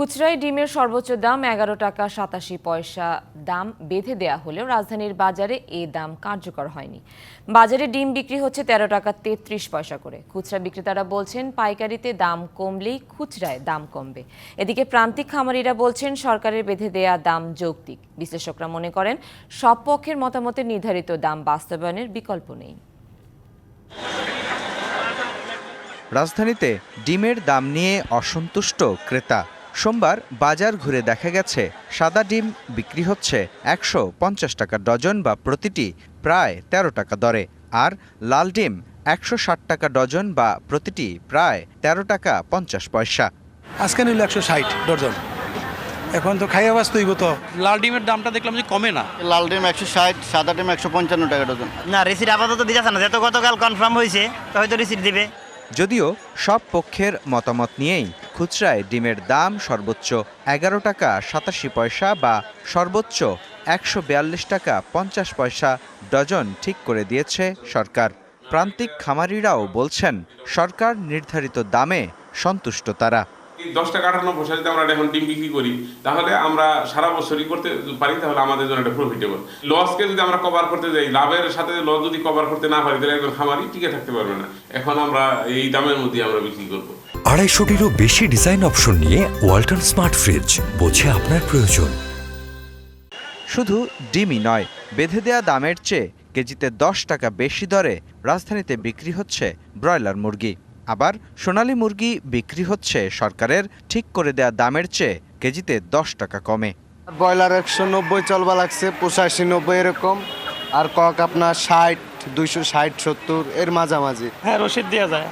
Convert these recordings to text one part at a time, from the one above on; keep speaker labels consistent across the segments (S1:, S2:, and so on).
S1: খুচরায় ডিমের সর্বোচ্চ দাম এগারো টাকা সাতাশি পয়সা। দাম বেঁধে দেয়া হলেও রাজধানীর বাজারে এ দাম কার্যকর হয়নি। বাজারে ডিম বিক্রি হচ্ছে তেরো টাকা তেত্রিশ পয়সা করে। খুচরা বিক্রেতারা বলছেন, পাইকারিতে দাম কমলেই খুচরায় দাম কমবে। এদিকে প্রান্তিক খামারিরা বলছেন, সরকারের বেঁধে দেয়া দাম যৌক্তিক। বিশ্লেষকরা মনে করেন, সব পক্ষের মতামতে নির্ধারিত দাম বাস্তবায়নের বিকল্প নেই।
S2: রাজধানীতে ডিমের দাম নিয়ে অসন্তুষ্ট ক্রেতা। সোমবার বাজার ঘুরে দেখা গেছে সাদা ডিম বিক্রি হচ্ছে একশো পঞ্চাশ টাকা ডজন বা প্রতিটি প্রায় ১৩ টাকা দরে আর লাল ডিম একশো ষাট টাকা ডজন বা প্রতিটি প্রায় ১৩ টাকা পঞ্চাশ পয়সা।
S3: আজকে নিল একশো ষাট ডজন। এখন তো খাইয়া বাস তৈব তো।
S4: লাল ডিমের দামটা দেখলাম যে কমে না।
S5: লাল ডিম একশো ষাট সাদা ডিম একশো পঞ্চান্ন টাকা ডজন।
S6: না রিসিট আপাতত দিয়ে দিতেছে না। যেহেতু গতকাল কনফার্ম হয়েছে তো হয়তো রিসিট দিবে।
S2: যদিও সব পক্ষের মতামত নিয়েই খুচরায় ডিমের দাম সর্বোচ্চ এগারো টাকা সাতাশি পয়সা বা সর্বোচ্চ একশো বিয়াল্লিশ টাকা পঞ্চাশ পয়সা ডজন ঠিক করে দিয়েছে সরকার। প্রান্তিক খামারিরাও বলছেন, সরকার নির্ধারিত দামে সন্তুষ্ট তারা।
S7: দশ টাকা আটান্ন পয়সা যদি আমরা এখন ডিম বিক্রি করি তাহলে আমরা সারা বছরই করতে পারি তাহলে আমাদের জন্য এটা প্রফিটেবল লসকে যদি আমরা কভার করতে যাই লাভের সাথে লস যদি কভার করতে না পারি তাহলে একজন খামারি টিকে থাকতে পারবে না। এখন আমরা এই দামের মধ্যে আমরা বিক্রি করব।
S8: আড়াইশোটিরও বেশি ডিজাইন অপশন নিয়ে ওয়ালটন স্মার্ট ফ্রিজ বোঝে আপনার প্রয়োজন।
S2: শুধু ডিমই নয় বেঁধে দেয়া দামের চেয়ে কেজিতে দশ টাকা বেশি দরে রাজধানীতে বিক্রি হচ্ছে ব্রয়লার মুরগি। আবার সোনালী মুরগি বিক্রি হচ্ছে সরকারের ঠিক করে দেয়া দামের চেয়ে কেজিতে দশ টাকা কমে।
S5: ব্রয়লার একশো নব্বই চলবা লাগছে পঁচাশি নব্বই এরকম। আর কক আপনার ষাট দুইশো ষাট সত্তর এর মাঝামাঝি।
S4: হ্যাঁ রসিদ দেওয়া যায়।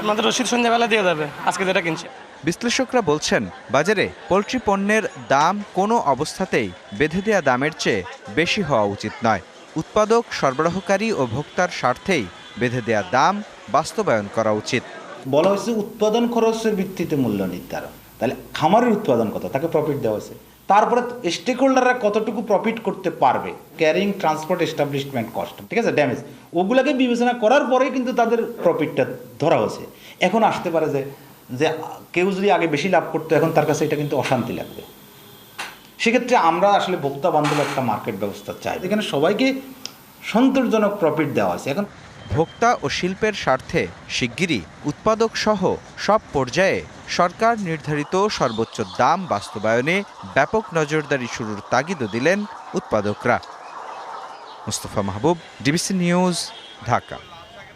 S4: আমাদের রসিদ সন্ধ্যাবেলা দেওয়া যাবে। আজকে যেটা কিনছে।
S2: বিশ্লেষকরা বলছেন বাজারে পোলট্রি পণ্যের দাম কোনো অবস্থাতেই বেঁধে দেয়া দামের চেয়ে বেশি হওয়া উচিত নয়। উৎপাদক সরবরাহকারী ও ভোক্তার স্বার্থেই বেঁধে দেয়া দাম বাস্তবায়ন করা উচিত।
S9: বলা হয়েছে উৎপাদন খরচের ভিত্তিতে মূল্য নির্ধারণ। তাহলে খামারের উৎপাদন কত? তাকে প্রফিট দেওয়া হয়েছে। তারপরে স্টেক হোল্ডাররা কতটুকু প্রফিট করতে পারবে? ক্যারিং ট্রান্সপোর্ট এস্টাবলিশমেন্ট কস্ট ঠিক আছে? ড্যামেজ ওগুলাকে বিবেচনা করার পরেই কিন্তু তাদের প্রফিটটা ধরা হয়েছে। এখন আসতে পারে যে যে কেউ যদি আগে বেশি লাভ করতো, এখন তার কাছে এটা কিন্তু অশান্তি লাগবে। সেক্ষেত্রে আমরা আসলে ভোক্তা বান্ধব একটা মার্কেট ব্যবস্থা চাই। এখানে সবাইকে সন্তোষজনক প্রফিট দেওয়া হয়েছে। এখন
S2: ভোক্তা ও শিল্পের স্বার্থে শিগগিরই উৎপাদক সহ সব পর্যায়ে সরকার নির্ধারিত সর্বোচ্চ দাম বাস্তবায়নে ব্যাপক নজরদারি শুরুর তাগিদও দিলেন উৎপাদকরা। Mustafa Mahbub, DBC news, Dhaka.